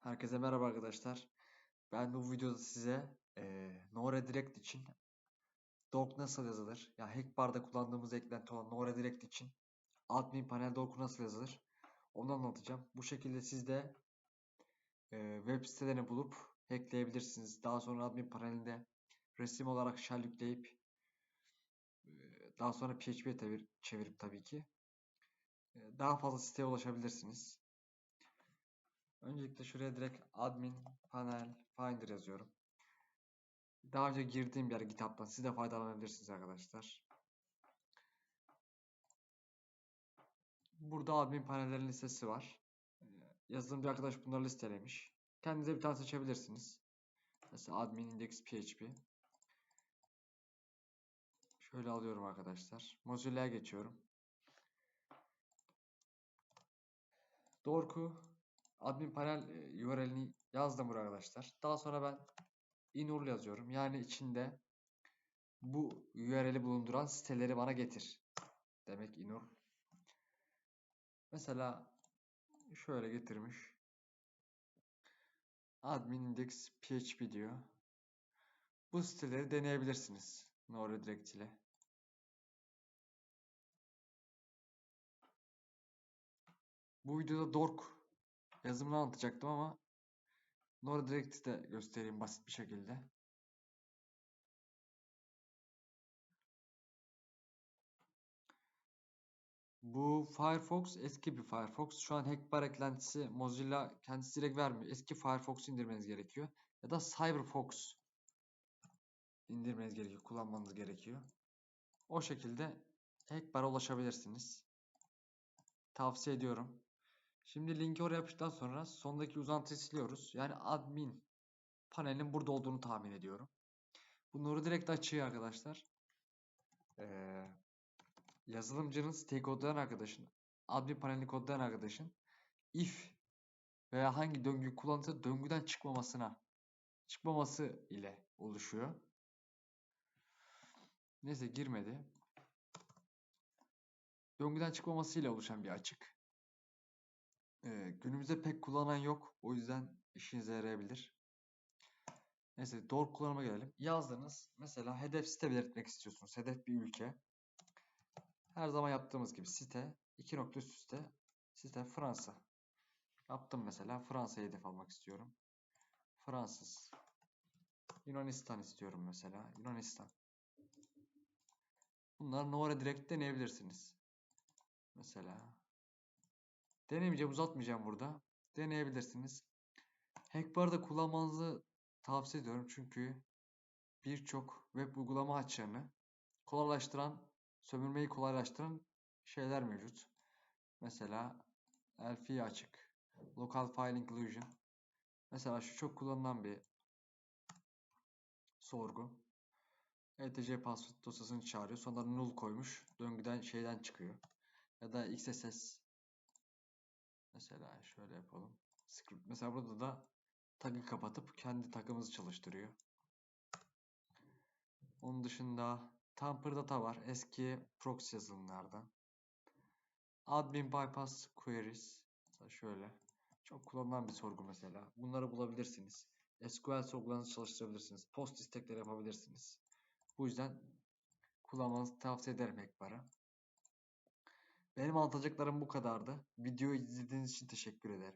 Herkese merhaba arkadaşlar. Ben bu videoda size eee Node Direct için doc nasıl yazılır? Yani Hackbar'da kullandığımız eklenti olan Node Direct için admin panel doc nasıl yazılır? Onu anlatacağım. Bu şekilde siz de eee, web sitelerini bulup hackleyebilirsiniz. Daha sonra admin panelinde resim olarak shell yükleyip eee, daha sonra PHP'ye çevir, çevirip tabii ki eee, daha fazla siteye ulaşabilirsiniz. Öncelikle şuraya direkt admin panel finder yazıyorum. Daha önce girdiğim bir GitHub'dan siz de faydalanabilirsiniz arkadaşlar. Burada admin panellerin listesi var. Ee, Yazılımcı arkadaş bunları listelemiş. Kendinize bir tane seçebilirsiniz. Mesela admin index php. Şöyle alıyorum arkadaşlar. Mozilla'ya geçiyorum. Dorku admin panel e, URL'ini yazdım buraya arkadaşlar. Daha sonra ben inur yazıyorum. Yani içinde bu URL'i bulunduran siteleri bana getir. Demek inur. Mesela şöyle getirmiş. Admin index php diyor. Bu siteleri deneyebilirsiniz. Node Direct ile. Bu videoda Dork yazımını anlatacaktım ama Node Direct'i de göstereyim basit bir şekilde. Bu Firefox eski bir Firefox. Şu an Hackbar eklentisi Mozilla kendisi direkt vermiyor. Eski Firefox'u indirmeniz gerekiyor. Ya da Cyberfox indirmeniz gerekiyor. Kullanmanız gerekiyor. O şekilde Hackbar'a ulaşabilirsiniz. Tavsiye ediyorum. Şimdi linki oraya yapıştıktan sonra sondaki uzantıyı siliyoruz. Yani admin panelin burada olduğunu tahmin ediyorum. Bunları direkt açıyor arkadaşlar. Ee, yazılımcının siteyi kodlayan arkadaşın, admin panelini kodlayan arkadaşın if veya hangi döngüyü kullanırsa döngüden çıkmamasına çıkmaması ile oluşuyor. Neyse girmedi. Döngüden çıkmaması ile oluşan bir açık. Ee, günümüzde pek kullanan yok. O yüzden işinize yarayabilir. Neyse doğru kullanıma gelelim. Yazdınız. Mesela hedef site belirtmek istiyorsunuz. Hedef bir ülke. Her zaman yaptığımız gibi site. iki nokta üst üste. Site Fransa. Yaptım mesela. Fransa'yı hedef almak istiyorum. Fransız. Yunanistan istiyorum mesela. Yunanistan. Bunlar Nora direkt deneyebilirsiniz. Mesela. Denemeyeceğim, uzatmayacağım burada. Deneyebilirsiniz. Hackbar'da kullanmanızı tavsiye ediyorum çünkü birçok web uygulama açığını kolaylaştıran, sömürmeyi kolaylaştıran şeyler mevcut. Mesela Elfi açık, Local File Inclusion. Mesela şu çok kullanılan bir sorgu. ETC password dosyasını çağırıyor. Sonra null koymuş. Döngüden şeyden çıkıyor. Ya da XSS Mesela şöyle yapalım. Script. Mesela burada da tagı kapatıp kendi tagımızı çalıştırıyor. Onun dışında Tamper Data var. Eski proxy yazılımlardan. Admin Bypass Queries. Mesela şöyle. Çok kullanılan bir sorgu mesela. Bunları bulabilirsiniz. SQL sorgularınızı çalıştırabilirsiniz. Post istekleri yapabilirsiniz. Bu yüzden kullanmanızı tavsiye ederim Hackbar'ı. Benim anlatacaklarım bu kadardı. Videoyu izlediğiniz için teşekkür ederim.